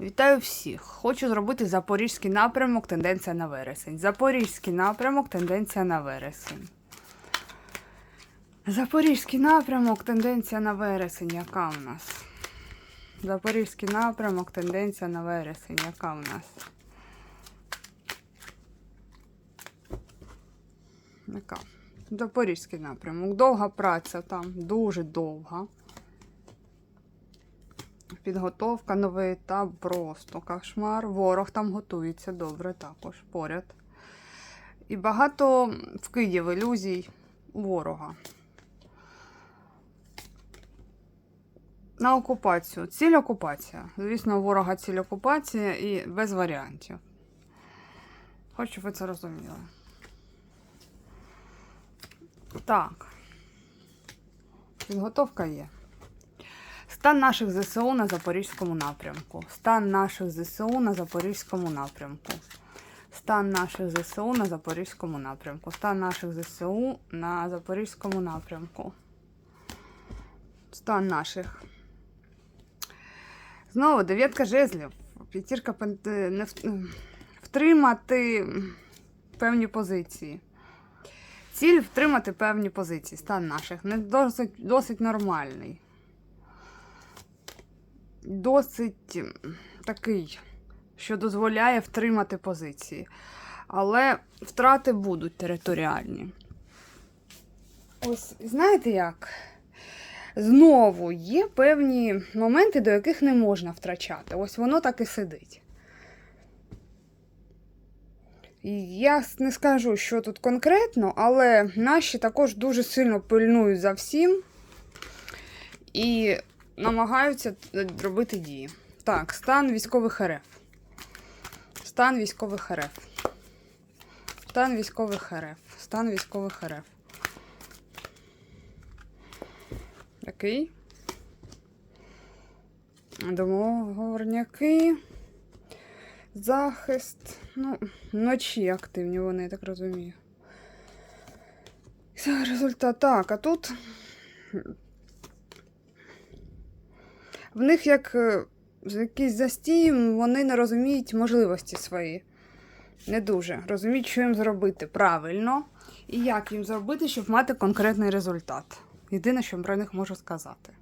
Вітаю всіх! Хочу зробити запорізький напрямок, тенденція на вересень. Запорізький напрямок, тенденція на вересень. Запорізький напрямок, тенденція на вересень. Яка у нас? Запорізький напрямок, тенденція на вересень. Яка у нас? Яка? Запорізький напрямок. Довга праця там, дуже довга. Підготовка, новий етап, просто кошмар. Ворог там готується добре також поряд. І багато в Києві ілюзій у ворога. На окупацію. Ціль окупація. Звісно, у ворога ціль окупація і без варіантів. Хочу, щоб ви це розуміли. Так. Підготовка є. Стан наших ЗСУ на Запорізькому напрямку. Стан наших ЗСУ на Запорізькому напрямку. Стан наших ЗСУ на Запорізькому напрямку. Стан наших ЗСУ на Запорізькому напрямку. Стан наших. Знову дев'ятка жезлів. П'ятірка не втримати певні позиції. Ціль втримати певні позиції. Стан наших. Не досить, досить нормальний досить такий, що дозволяє втримати позиції. Але втрати будуть територіальні. Ось, знаєте як? Знову є певні моменти, до яких не можна втрачати. Ось воно так і сидить. Я не скажу, що тут конкретно, але наші також дуже сильно пильнують за всім. І намагаються робити дії. Так, стан військових РФ. Стан військових РФ. Стан військових РФ. Стан військових РФ. Який? Домоговорняки. Захист. Ну, вночі активні вони, я так розумію. Результат. Так, а тут в них як е, якийсь застій, вони не розуміють можливості свої. Не дуже. Розуміють, що їм зробити правильно і як їм зробити, щоб мати конкретний результат. Єдине, що про них можу сказати.